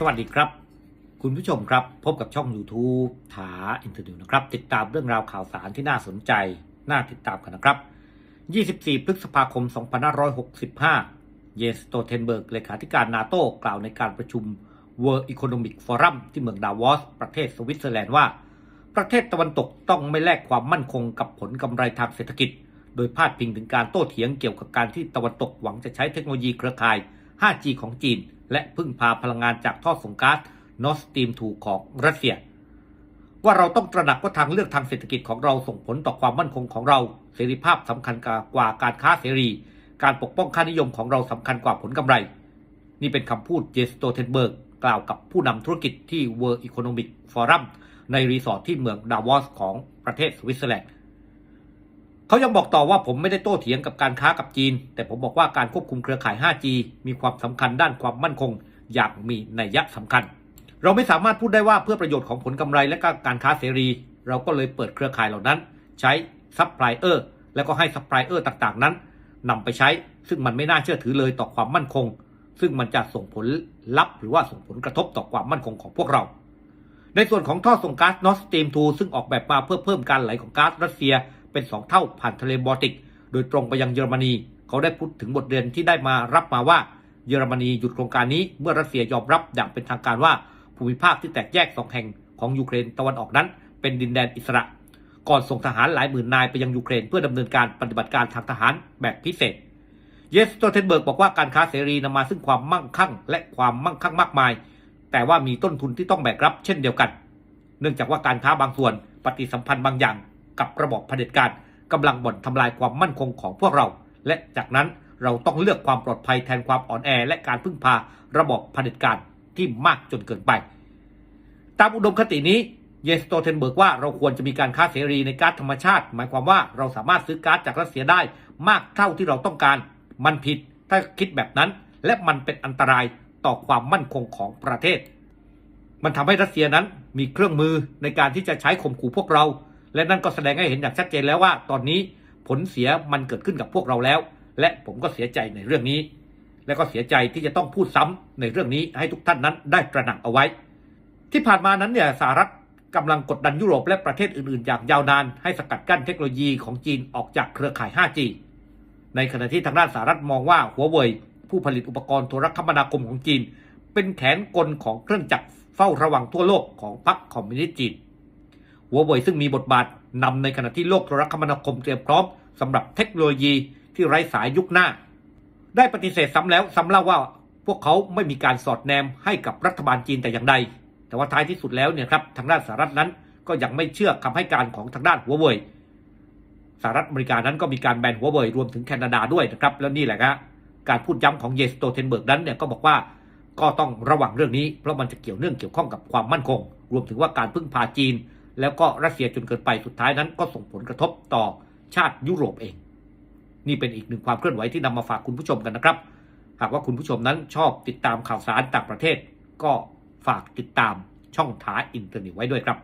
สวัสดีครับ คุณผู้ชมครับพบกับช่อง YouTube ถาอินเทอร์นิวนะครับ ติดตามเรื่องราวข่าวสารที่น่าสนใจ น่าติดตามกันนะครับ 24 พฤษภาคม 2565 เยสโตเทนเบิร์กเลขาธิการนาโต้กล่าวในการประชุม World Economic Forum ที่เมืองดาวอส ประเทศสวิตเซอร์แลนด์ว่า ประเทศตะวันตกต้องไม่แลกความมั่นคงกับผลกำไรทางเศรษฐกิจ โดยพาดพิงถึงการโต้เถียงเกี่ยวกับการที่ตะวันตกหวังจะใช้เทคโนโลยีเครือข่าย 5G ของจีน และพึ่งพาพลังงานจากท่อส่งก๊าซ Nord Stream 2ของรัสเซีย ว่าเราต้องตระหนักว่าทางเลือกทางเศรษฐกิจของเราส่งผลต่อความมั่นคงของเราเสรีภาพสำคัญกว่าการค้าเสรี การปกป้องค่านิยมของเราสำคัญกว่าผลกำไร นี่เป็นคำพูดเจสโตเทนเบิร์กกล่าวกับผู้นำธุรกิจที่ World Economic Forum ในรีสอร์ทที่เมืองดาวอสของประเทศสวิตเซอร์แลนด์ เขายังบอกต่อว่าผมไม่ได้โต้เถียงกับการค้ากับจีน แต่ผมบอกว่าการควบคุมเครือข่าย 5G มีความสำคัญด้านความมั่นคง อย่างมีนัยยะสำคัญ เราไม่สามารถพูดได้ว่าเพื่อประโยชน์ของผลกำไรและการค้าเสรี เราก็เลยเปิดเครือข่ายเหล่านั้น ใช้ซัพพลายเออร์แล้วก็ให้ซัพพลายเออร์ต่างๆ นั้นนำไปใช้ซึ่งมันไม่น่าเชื่อถือเลยต่อความมั่นคง ซึ่งมันจะส่งผลลัพธ์หรือว่าส่งผลกระทบต่อความมั่นคงของพวกเราในส่วนของท่อส่งก๊าซ Nord Stream 2ซึ่งออกแบบมาเพื่อเพิ่มการไหลของก๊าซรัสเซีย เป็น 2 เท่าผ่านทะเลบอลติก โดยตรงไปยังเยอรมนี เขาได้พูดถึงบทเรียนที่ได้มารับมาว่าเยอรมนีหยุดโครงการนี้เมื่อรัสเซียยอมรับอย่างเป็นทางการว่าภูมิภาคที่แตกแยกสองแห่งของยูเครนตะวันออกนั้น เป็นดินแดนอิสระ ก่อนส่งทหารหลายหมื่นนายไปยังยูเครนเพื่อดำเนินการปฏิบัติการทางทหารแบบพิเศษ เยสโตเทนเบิร์กบอกว่าการค้าเสรีนำมาซึ่งความมั่งคั่ง และความมั่งคั่งมากมาย แต่ว่ามีต้นทุนที่ต้องแบกรับเช่นเดียวกัน เนื่องจากว่าการค้าบางส่วนปฏิสัมพันธ์บางอย่าง กับระบอบเผด็จการกำลังบ่นทำลายความมั่นคงของพวกเรา และจากนั้นเราต้องเลือกความปลอดภัยแทนความอ่อนแอ และการพึ่งพาระบอบเผด็จการที่มากจนเกินไป ตามอุดมคตินี้เยนสโตเทนเบิร์กว่าเราควรจะมีการค้าเสรีในก๊าซธรรมชาติ หมายความว่าเราสามารถซื้อก๊าซจากรัสเซียได้มากเท่าที่เราต้องการ มันผิดถ้าคิดแบบนั้น และมันเป็นอันตรายต่อความมั่นคงของประเทศ มันทำให้รัสเซียนั้นมีเครื่องมือในการที่จะใช้ข่มขู่พวกเรา และนั่นก็แสดงให้เห็นอย่างชัดเจนแล้วว่า ตอนนี้ผลเสียมันเกิดขึ้นกับพวกเราแล้ว และผมก็เสียใจในเรื่องนี้ และก็เสียใจที่จะต้องพูดซ้ำในเรื่องนี้ให้ทุกท่านนั้นได้ตระหนักเอาไว้ ที่ผ่านมานั้นเนี่ยสหรัฐกำลังกดดันยุโรปและประเทศอื่นๆอย่างยาวนาน ให้สกัดกั้นเทคโนโลยีของจีนออกจากเครือข่าย 5G ในขณะที่ทางด้านสหรัฐมองว่าหัวเว่ยผู้ผลิตอุปกรณ์โทรคมนาคมของจีน เป็นแขนกลของเครื่องจักรเฝ้าระวังทั่วโลกของพรรคคอมมิวนิสต์จีน หัวเว่ยซึ่งมีบทบาทนำในขณะที่โลกโทรคมนาคมเตรียมพร้อมสำหรับเทคโนโลยีที่ไร้สายยุคหน้า ได้ปฏิเสธซ้ำแล้วซ้ำเล่าว่าพวกเขาไม่มีการสอดแนมให้กับรัฐบาลจีนแต่อย่างใด แต่ว่าท้ายที่สุดแล้วเนี่ยครับทางด้านสหรัฐนั้นก็ยังไม่เชื่อคำให้การของทางด้านหัวเว่ยสหรัฐอเมริกานั้นก็มีการแบนหัวเว่ยรวมถึงแคนาดาด้วยนะครับ แล้วนี่แหละครับการพูดย้ำของเยสโตเทนเบิร์กนั้นเนี่ยก็บอกว่าก็ต้องระวังเรื่องนี้เพราะมันจะเกี่ยวเนื่องเกี่ยวข้องกับความมั่นคง รวมถึงว่าการพึ่งพาจีน แล้วก็รัสเซียจนเกินไปสุดท้ายนั้นก็ส่งผลกระทบต่อชาติยุโรปเอง นี่เป็นอีกหนึ่งความเคลื่อนไหวที่นำมาฝากคุณผู้ชมกันนะครับ หากว่าคุณผู้ชมนั้นชอบติดตามข่าวสารต่างประเทศ ก็ฝากติดตามช่องท้าอินเทอร์เน็ตไว้ด้วยครับ